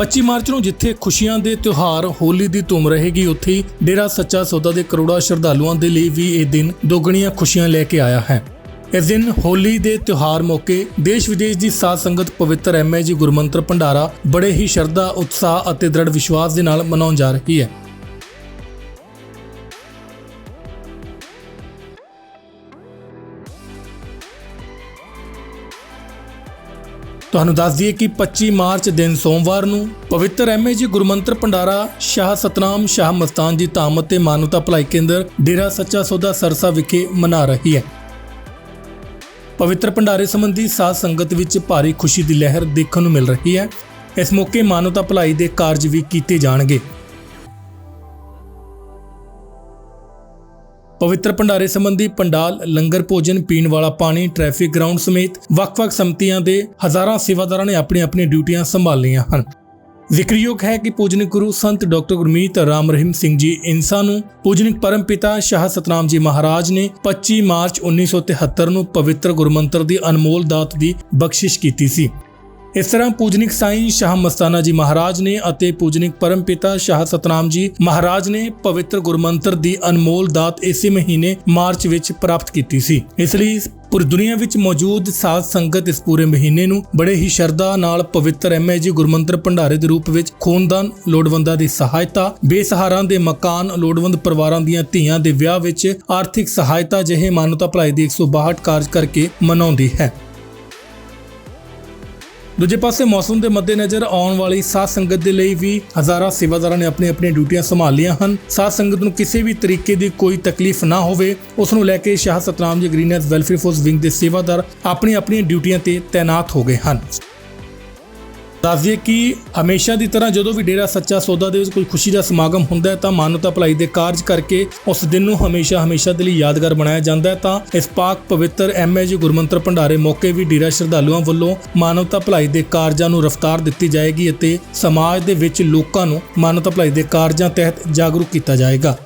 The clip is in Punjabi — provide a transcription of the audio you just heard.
25 ਮਾਰਚ ਨੂੰ ਜਿੱਥੇ ਖੁਸ਼ੀਆਂ ਦੇ ਤਿਉਹਾਰ ਹੋਲੀ ਦੀ ਧੂਮ ਰਹੇਗੀ, ਉੱਥੇ ਹੀ ਡੇਰਾ ਸੱਚਾ ਸੌਦਾ ਦੇ ਕਰੋੜਾਂ ਸ਼ਰਧਾਲੂਆਂ ਦੇ ਲਈ ਵੀ ਇਹ ਦਿਨ ਦੁੱਗਣੀਆਂ ਖੁਸ਼ੀਆਂ ਲੈ ਕੇ ਆਇਆ ਹੈ। ਇਸ ਦਿਨ ਹੋਲੀ ਦੇ ਤਿਉਹਾਰ ਮੌਕੇ ਦੇਸ਼ ਵਿਦੇਸ਼ ਦੀ ਸਾਧ ਸੰਗਤ ਪਵਿੱਤਰ ਐਮਏ ਜੀ ਗੁਰਮੰਤਰ ਭੰਡਾਰਾ ਬੜੇ ਹੀ ਸ਼ਰਧਾ, ਉਤਸ਼ਾਹ ਅਤੇ ਦ੍ਰਿੜ ਵਿਸ਼ਵਾਸ ਦੇ ਨਾਲ ਮਨਾਉਣ ਜਾ ਰਹੀ ਹੈ। ਤੁਹਾਨੂੰ ਦੱਸ ਦਈਏ ਕਿ 25 ਮਾਰਚ ਦਿਨ ਸੋਮਵਾਰ ਨੂੰ ਪਵਿੱਤਰ ਐਮਏ ਜੀ ਗੁਰਮੰਤਰ ਭੰਡਾਰਾ ਸ਼ਾਹ ਸਤਨਾਮ ਸ਼ਾਹ ਮਸਤਾਨ ਜੀ ਧਾਮ ਅਤੇ ਮਾਨਵਤਾ ਭਲਾਈ ਕੇਂਦਰ ਡੇਰਾ ਸੱਚਾ ਸੌਦਾ ਸਰਸਾ ਵਿਖੇ ਮਨਾ ਰਹੀ ਹੈ। ਪਵਿੱਤਰ ਭੰਡਾਰੇ ਸੰਬੰਧੀ ਸਾਧ ਸੰਗਤ ਵਿੱਚ ਭਾਰੀ ਖੁਸ਼ੀ ਦੀ ਲਹਿਰ ਦੇਖਣ ਨੂੰ ਮਿਲ ਰਹੀ ਹੈ। ਇਸ ਮੌਕੇ ਮਾਨਵਤਾ ਭਲਾਈ ਦੇ ਕਾਰਜ ਵੀ ਕੀਤੇ ਜਾਣਗੇ। ਪਵਿੱਤਰ ਭੰਡਾਰੇ ਸੰਬੰਧੀ ਪੰਡਾਲ ਲੰਗਰ ਭੋਜਨ ਪੀਣ ਵਾਲਾ ਪਾਣੀ, ਟ੍ਰੈਫਿਕ ਗਰਾਊਂਡ ਸਮੇਤ ਵੱਖ-ਵੱਖ ਸੰਮਤੀਆਂ ਦੇ ਹਜ਼ਾਰਾਂ ਸੇਵਾਦਾਰਾਂ ਨੇ ਆਪਣੀ ਆਪਣੀ ਡਿਊਟੀਆਂ ਸੰਭਾਲੀਆਂ ਹਨ। ਜ਼ਿਕਰਯੋਗ ਹੈ ਕਿ ਪੂਜਨਿਕ ਗੁਰੂ ਸੰਤ ਡਾਕਟਰ ਗੁਰਮੀਤ ਰਾਮ ਰਹੀਮ ਸਿੰਘ ਜੀ ਇਨਸਾ ਨੂੰ ਪੂਜਨਿਕ ਪਰਮ ਪਿਤਾ ਸ਼ਾਹ ਸਤਨਾਮ ਜੀ ਮਹਾਰਾਜ ਨੇ 25 ਮਾਰਚ 1973 ਨੂੰ ਪਵਿੱਤਰ ਗੁਰਮੰਤਰ ਦੀ ਅਨਮੋਲ ਦਾਤ ਦੀ ਬਖਸ਼ਿਸ਼ ਕੀਤੀ ਸੀ। ਇਸ ਤਰ੍ਹਾਂ ਪੂਜਨਿਕ ਸਾਈਂ ਸ਼ਾਹ ਮਸਤਾਨਾ ਜੀ ਮਹਾਰਾਜ ਨੇ ਅਤੇ ਪੂਜਨਿਕ ਪਰਮਪਿਤਾ ਸ਼ਾਹ ਸਤਨਾਮ ਜੀ ਮਹਾਰਾਜ ਨੇ ਪਵਿੱਤਰ ਗੁਰਮੰਤਰ ਦੀ ਅਨਮੋਲ ਦਾਤ ਇਸੇ ਮਹੀਨੇ ਮਾਰਚ ਵਿੱਚ ਪ੍ਰਾਪਤ ਕੀਤੀ ਸੀ। ਇਸ ਲਈ ਪੂਰੀ ਦੁਨੀਆ ਵਿੱਚ ਮੌਜੂਦ ਸਾਧ ਸੰਗਤ ਇਸ ਪੂਰੇ ਮਹੀਨੇ ਨੂੰ ਬੜੇ ਹੀ ਸ਼ਰਧਾ ਨਾਲ ਪਵਿੱਤਰ ਐਮਏ ਜੀ ਗੁਰਮੰਤਰ ਭੰਡਾਰੇ ਦੇ ਰੂਪ ਵਿੱਚ ਖੂਨਦਾਨ, ਲੋੜਵੰਦਾਂ ਦੀ ਸਹਾਇਤਾ, ਬੇਸਹਾਰਾਂ ਦੇ ਮਕਾਨ, ਲੋੜਵੰਦ ਪਰਿਵਾਰਾਂ ਦੀਆਂ ਧੀਆਂ ਦੇ ਵਿਆਹ ਵਿੱਚ ਆਰਥਿਕ ਸਹਾਇਤਾ ਜਿਹੇ ਮਾਨਵਤਾ ਭਲਾਈ ਦੇ 162 ਕਾਰਜ ਕਰਕੇ ਮਨਾਉਂਦੀ ਹੈ। ਦੂਜੇ ਪਾਸੇ ਮੌਸਮ ਦੇ ਮੱਦੇਨਜ਼ਰ ਆਉਣ ਵਾਲੀ ਸਾਧ ਸੰਗਤ ਦੇ ਲਈ ਵੀ ਹਜ਼ਾਰਾਂ ਸੇਵਾਦਾਰਾਂ ਨੇ ਆਪਣੀ ਆਪਣੀ ਡਿਊਟੀਆਂ ਸੰਭਾਲੀਆਂ ਹਨ। ਸਾਧ ਸੰਗਤ ਨੂੰ ਕਿਸੇ ਵੀ ਤਰੀਕੇ ਦੀ ਕੋਈ ਤਕਲੀਫ ਨਾ ਹੋਵੇ, ਉਸ ਨੂੰ ਲੈ ਕੇ ਸ਼ਾਹ ਸਤਨਾਮ ਜੀ ਗ੍ਰੀਨੈਸ ਵੈਲਫੇਅਰ ਫੋਰਸ ਵਿੰਗ ਦੇ ਸੇਵਾਦਾਰ ਆਪਣੀ ਆਪਣੀਆਂ ਡਿਊਟੀਆਂ ਤੇ ਤਾਇਨਾਤ ਹੋ ਗਏ ਹਨ। ਦੱਸ ਦਈਏ ਕਿ ਹਮੇਸ਼ਾ ਦੀ ਤਰ੍ਹਾਂ ਜਦੋਂ ਵੀ ਡੇਰਾ ਸੱਚਾ ਸੌਦਾ ਦੇ ਵਿੱਚ ਕੋਈ ਖੁਸ਼ੀ ਦਾ ਸਮਾਗਮ ਹੁੰਦਾ ਹੈ ਤਾਂ ਮਾਨਵਤਾ ਭਲਾਈ ਦੇ ਕਾਰਜ ਕਰਕੇ ਉਸ ਦਿਨ ਨੂੰ ਹਮੇਸ਼ਾ ਹਮੇਸ਼ਾ ਦੇ ਲਈ ਯਾਦਗਾਰ ਬਣਾਇਆ ਜਾਂਦਾ ਹੈ। ਤਾਂ ਇਸ ਪਾਕ ਪਵਿੱਤਰ ਐਮਏ ਗੁਰਮੰਤਰ ਭੰਡਾਰੇ ਮੌਕੇ ਵੀ ਡੇਰਾ ਸ਼ਰਧਾਲੂਆਂ ਵੱਲੋਂ ਮਾਨਵਤਾ ਭਲਾਈ ਦੇ ਕਾਰਜਾਂ ਨੂੰ ਰਫ਼ਤਾਰ ਦਿੱਤੀ ਜਾਏਗੀ ਅਤੇ ਸਮਾਜ ਦੇ ਵਿੱਚ ਲੋਕਾਂ ਨੂੰ ਮਾਨਵਤਾ ਭਲਾਈ ਦੇ ਕਾਰਜਾਂ ਤਹਿਤ ਜਾਗਰੂਕ ਕੀਤਾ ਜਾਏਗਾ।